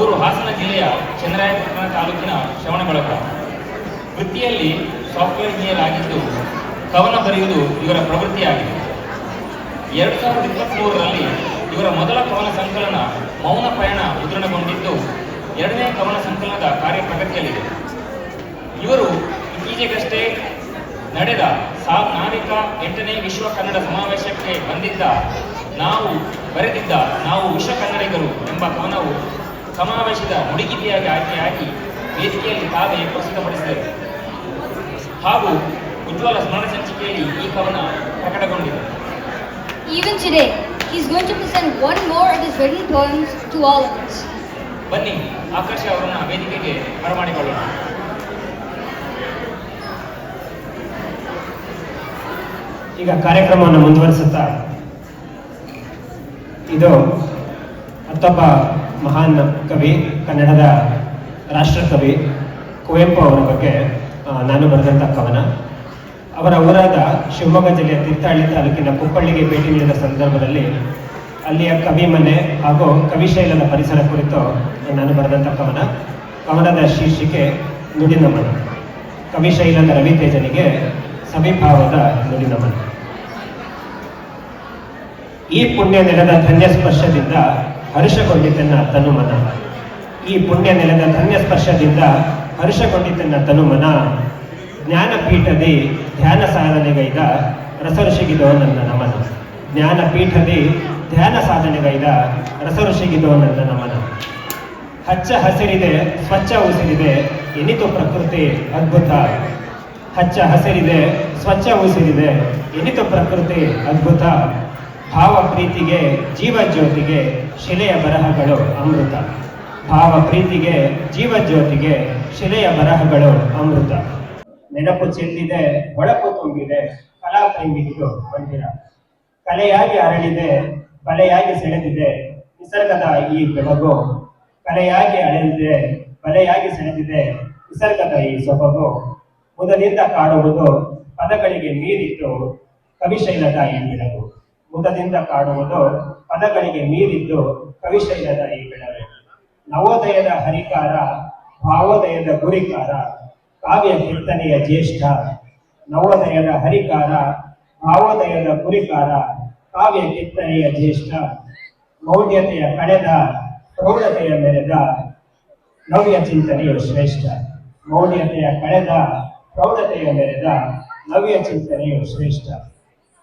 ಊರು ಹಾಸನ ಜಿಲ್ಲೆಯ ಚಂದ್ರಾಯಪಟ್ಟಣ ತಾಲೂಕಿನ ಶ್ರವಣಬೆಳಗೊಳ. ವೃತ್ತಿಯಲ್ಲಿ ಸಾಫ್ಟ್ವೇರ್ ಇಂಜಿನಿಯರ್ ಆಗಿದ್ದು, ಕವನ ಬರೆಯುವುದು ಇವರ ಪ್ರವೃತ್ತಿಯಾಗಿದೆ. ಎರಡು ಸಾವಿರದ ಇಪ್ಪತ್ತ್ಮೂರರಲ್ಲಿ ಇವರ ಮೊದಲ ಕವನ ಸಂಕಲನ ಮೌನ ಪಯಣ ಮುದ್ರಣಗೊಂಡಿದ್ದು ಎರಡನೇ ಕವನ ಸಂಕಲನದ ಕಾರ್ಯ ಪ್ರಗತಿಯಲ್ಲಿದೆ. ಇವರು ಇತ್ತೀಚೆಗಷ್ಟೇ ನಡೆದ ಸಾ ನಾವಿಕ ಎಂಟನೇ ವಿಶ್ವ ಕನ್ನಡ ಸಮಾವೇಶಕ್ಕೆ ಬಂದಿದ್ದ ನಾವು ಬರೆದಿದ್ದ ನಾವು ವಿಶ್ವ ಕನ್ನಡಿಗರು ಎಂಬ ಕವನವು ಸಮಾವೇಶದ ನುಡಿಗಿತಿಯಾಗಿ ಆಯ್ಕೆಯಾಗಿ ವೇದಿಕೆಯಲ್ಲಿ ತಾವೇ ಪ್ರಸ್ತುತಪಡಿಸಿದರು. ಹಾಗೂ ಉಜ್ವಲ ಸ್ಮರಣ ಸಂಚಿಕೆಯಲ್ಲಿ ಈ ಕವನ ಪ್ರಕಟಗೊಂಡಿದೆ. Even today, he's going to present one more of his written poems to all of us. ಬನ್ನಿ ಆಕರ್ಷ ಅವರನ್ನ ವೇದಿಕೆಗೆ ಬರಮಾಡಿಕೊಳ್ಳೋಣ. ಈಗ ಕಾರ್ಯಕ್ರಮವನ್ನು ಮುಂದುವರಿಸುತ್ತಾ ಇದು ಮತ್ತೊಬ್ಬ ಮಹಾನ್ ಕವಿ, ಕನ್ನಡದ ರಾಷ್ಟ್ರಕವಿ ಕುವೆಂಪು ಅವರ ಬಗ್ಗೆ ನಾನು ಬರೆದಂಥ ಕವನ. ಅವರ ಊರಾದ ಶಿವಮೊಗ್ಗ ಜಿಲ್ಲೆಯ ತೀರ್ಥಹಳ್ಳಿ ತಾಲೂಕಿನ ಕುಪ್ಪಳ್ಳಿಗೆ ಭೇಟಿ ನೀಡಿದ ಸಂದರ್ಭದಲ್ಲಿ ಅಲ್ಲಿಯ ಕವಿ ಮನೆ ಹಾಗೂ ಕವಿಶೈಲದ ಪರಿಸರ ಕುರಿತು ನಾನು ಬರೆದಂಥ ಕವನ. ಕವನದ ಶೀರ್ಷಿಕೆ ನುಡಿನಮನ. ಕವಿಶೈಲದ ರವಿತೇಜನಿಗೆ ಸವಿಭಾವದ ನುಡಿನಮನ. ಈ ಪುಣ್ಯ ನೆಲದ ಧನ್ಯ ಸ್ಪರ್ಶದಿಂದ ಹರ್ಷಗೊಂಡಿತೆನ್ನ ತನುಮನ ಈ ಪುಣ್ಯ ನೆಲದ ಧನ್ಯ ಸ್ಪರ್ಶದಿಂದ ಹರ್ಷಗೊಂಡಿತೆನ್ನ ತನುಮನ ಜ್ಞಾನಪೀಠದಿ ಧ್ಯಾನ ಸಾಧನೆಗೈದ ರಸಋಷಿಗಿದೋ ನನ್ನ ನಮನ. ಜ್ಞಾನಪೀಠದಿ ಧ್ಯಾನ ಸಾಧನೆಗೈದ ರಸಋಷಿಗಿದೋ ನನ್ನ ನಮನ. ಹಚ್ಚ ಹಸಿರಿದೆ, ಸ್ವಚ್ಛ ಉಸಿರಿದೆ, ಎನಿತು ಪ್ರಕೃತಿ ಅದ್ಭುತ. ಹಚ್ಚ ಹಸಿರಿದೆ, ಸ್ವಚ್ಛ ಉಸಿರಿದೆ, ಎನಿತು ಪ್ರಕೃತಿ ಅದ್ಭುತ. ಭಾವ ಪ್ರೀತಿಗೆ ಜೀವ ಜ್ಯೋತಿಗೆ ಶಿಲೆಯ ಬರಹಗಳು ಅಮೃತ. ಭಾವ ಪ್ರೀತಿಗೆ ಜೀವ ಜ್ಯೋತಿಗೆ ಶಿಲೆಯ ಬರಹಗಳು ಅಮೃತ. ನೆನಪು ಚೆಲ್ಲಿದೆ ಹೊಳಪು ತುಂಬಿದೆ, ಕಲಾ ಕೈಮಿಡಿದು ಮಂದಿರ ಕಲೆಯಾಗಿ ಅರಳಿದೆ, ಬಲೆಯಾಗಿ ಸೆಳೆದಿದೆ, ನಿಸರ್ಗದ ಈ ಬೆಳಗು. ಕಲೆಯಾಗಿ ಅಳೆದಿದೆ, ಬಲೆಯಾಗಿ ಸೆಳೆದಿದೆ, ನಿಸರ್ಗದ ಈ ಸೊಬಗು. ಮೊದಲಿಂದ ಕಾಡುವುದು ಪದಗಳಿಗೆ ಮೀರಿದ್ದು ಕವಿಶೈಲದ ಈ ಬೆಳಗು. ಮುದದಿಂದ ಕಾಡುವುದು ಪದಗಳಿಗೆ ಮೀರಿದ್ದು ಕವಿಶೈಲದ ಈ ಬೆಳವೆ ನವೋದಯದ ಹರಿಕಾರ, ಭಾವೋದಯದ ಗುರಿಕಾರ, ಕಾವ್ಯ ಕೀರ್ತನೆಯ ಜ್ಯೇಷ್ಠ, ನವೋದಯದ ಹರಿಕಾರ, ಭಾವೋದಯದ ಗುರಿಕಾರ, ಕಾವ್ಯ ಕೀರ್ತನೆಯ ಜ್ಯೇಷ್ಠ ಮೌಢ್ಯತೆಯ ಕಳೆದ, ಪ್ರೌಢತೆಯ ಮೆರೆದ, ನವ್ಯ ಚಿಂತನೆಯು ಶ್ರೇಷ್ಠ ಮೌಢ್ಯತೆಯ ಕಳೆದ, ಪ್ರೌಢತೆಯ ಮೆರೆದ, ನವ್ಯ ಚಿಂತನೆಯು ಶ್ರೇಷ್ಠ.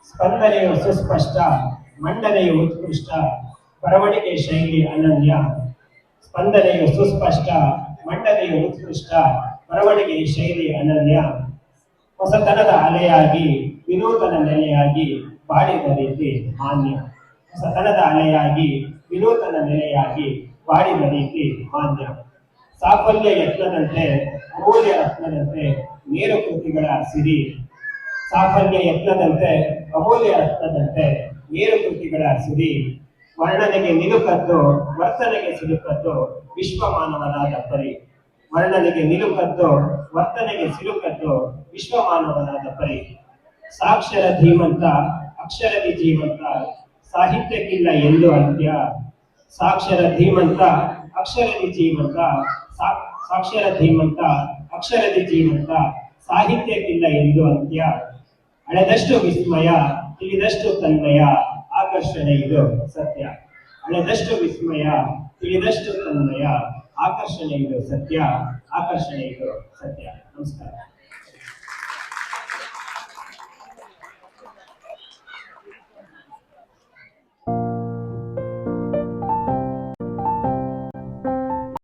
ಸ್ಪಂದನೆಯು ಸುಸ್ಪಷ್ಟ, ಮಂಡನೆಯು ಉತ್ಕೃಷ್ಟ, ಬರವಣಿಗೆ ಶೈಲಿ ಅನನ್ಯ. ಸ್ಪಂದನೆಯು ಸುಸ್ಪಷ್ಟ, ಮಂಡನೆಯು ಉತ್ಕೃಷ್ಟ, ಬರವಣಿಗೆ ಶೈಲಿ ಅನನ್ಯ. ಹೊಸತನದ ಅಲೆಯಾಗಿ, ವಿನೂತನ ನೆಲೆಯಾಗಿ ಬಾಡಿದ ರೀತಿ ಮಾನ್ಯ. ಹೊಸತನದ ಅಲೆಯಾಗಿ, ವಿನೂತನ ನೆಲೆಯಾಗಿ ಬಾಡಿದ ರೀತಿ ಮಾನ್ಯ. ಸಾಫಲ್ಯ ಯತ್ನದಂತೆ, ಅಮೂಲ್ಯ ರತ್ನದಂತೆ ನೇರ ಕೃತಿಗಳ ಸಿರಿ ಸಾಫಲ್ಯ ಯತ್ನದಂತೆ, ಅಮೂಲ್ಯ ರತ್ನದಂತೆ ಏರು ಕೃತಿಗಳ ಸಿರಿ ವರ್ಣನೆಗೆ ನಿಲುಕದ್ದು, ವರ್ತನೆಗೆ ಸಿಲುಕದ್ದು ವಿಶ್ವಮಾನವನಾದ ಪರಿ. ವರ್ಣನೆಗೆ ನಿಲುಕದ್ದು, ವರ್ತನೆಗೆ ಸಿಲುಕದ್ದು ವಿಶ್ವಮಾನವನಾದ ಪರಿ. ಸಾಕ್ಷರ ಧೀಮಂತ, ಅಕ್ಷರದಿ ಜೀವಂತ ಸಾಹಿತ್ಯಕ್ಕಿಲ್ಲ ಎಂದು ಅಂತ್ಯ. ಸಾಕ್ಷರ ಧೀಮಂತ, ಅಕ್ಷರದಿ ಜೀವಂತ ಸಾಕ್ಷರ ಧೀಮಂತ, ಅಕ್ಷರದಿ ಜೀವಂತ ಸಾಹಿತ್ಯಕ್ಕಿಲ್ಲ ಎಂದು ಅಂತ್ಯ. ಅಳೆದಷ್ಟು ವಿಸ್ಮಯ, ತಿಳಿದಷ್ಟು ತನ್ಮಯ, ಆಕರ್ಷಣೆ ಇದು ಸತ್ಯ. ಅಳೆದಷ್ಟು ವಿಸ್ಮಯ, ತಿಳಿದಷ್ಟು ತನ್ಮಯ, ಆಕರ್ಷಣೆ ಇದು ಸತ್ಯ, ಆಕರ್ಷಣೆ ಇದು ಸತ್ಯ. ನಮಸ್ಕಾರ.